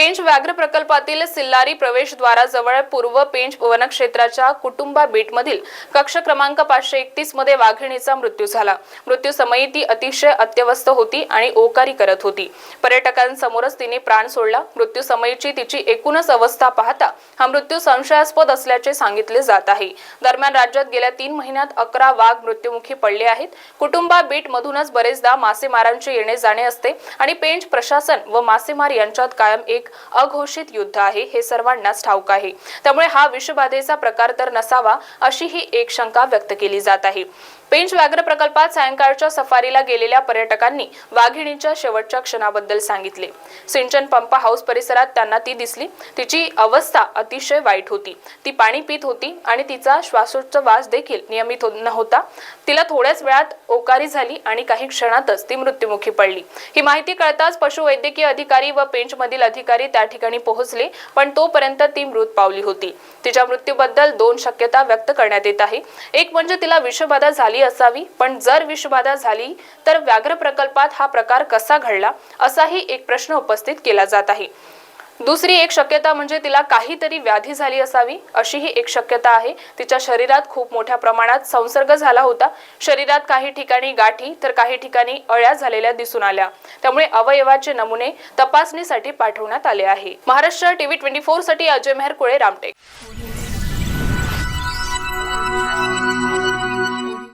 पेंच व्याघ्र प्रकल्पातील सिल्लारी प्रवेशद्वाराजवळ पूर्व पेंच वनक्षेत्राच्या कुटुंबा बीटमधील कक्ष क्रमांक पाचशे एकतीसमध्ये वाघिणीचा मृत्यू झाला. मृत्यूसमयी ती अतिशय अत्यवस्थ होती आणि ओकारी करत होती. पर्यटकांसमोरच तिने प्राण सोडला. मृत्यूसमयीची तिची एकूणच अवस्था पाहता हा मृत्यू संशयास्पद असल्याचे सांगितले जात आहे. दरम्यान राज्यात गेल्या तीन महिन्यात अकरा वाघ मृत्युमुखी पडले आहेत. कुटुंबा बीट मधूनच बरेचदा मासेमारांचे येणे जाणे असते आणि पेंच प्रशासन व मासेमार यांच्यात कायम एक अघोषित युद्ध आहे हे सर्वांनाच ठाऊक आहे. त्यामुळे हा विषबाधेचा प्रकार तर नसावा अशी ही एक शंका व्यक्त केली जात आहे. पेंच व्याघ्र प्रकल्पात सायंकाळच्या सफारीला गेलेल्या पर्यटकांनी वाघिणीच्या शेवटच्या क्षणाबद्दल सांगितले. सिंचन पंप हाऊस परिसरात त्यांना ती दिसली. तिची अवस्था अतिशय वाईट होती. ती पाणी पित होती आणि तिचा श्वासोच्छवास देखील नियमित नव्हता. तिला थोड्याच वेळात ओकारी झाली आणि काही क्षणातच ती मृत्युमुखी पडली. ही माहिती कळताच पशुवैद्यकीय अधिकारी व पेंचमधील अधिकारी त्या ठिकाणी पोहोचले पण तोपर्यंत ती मृत पावली होती. तिच्या मृत्यूबद्दल दोन शक्यता व्यक्त करण्यात येत आहे. एक म्हणजे तिला विषबाधा झाली असावी पण जर विषबाधा झाली तर व्याघ्र प्रकल्पात हा प्रकार कसा घडला असाही एक प्रश्न उपस्थित केला जात आहे. दुसरी एक शक्यता म्हणजे तिला काहीतरी व्याधी झाली असावी अशी ही एक शक्यता आहे. तिच्या शरीरात खूप मोठ्या प्रमाणात संसर्ग झाला होता. शरीरात काही ठिकाणी गाठी तर काही ठिकाणी अळ्या झालेल्या दिसून आल्या. त्यामुळे अवयवाचे नमुने तपासणीसाठी पाठवण्यात आले आहे. महाराष्ट्र टीव्ही ट्वेंटी फोरसाठी अजय मेहर कुळे रामटेक.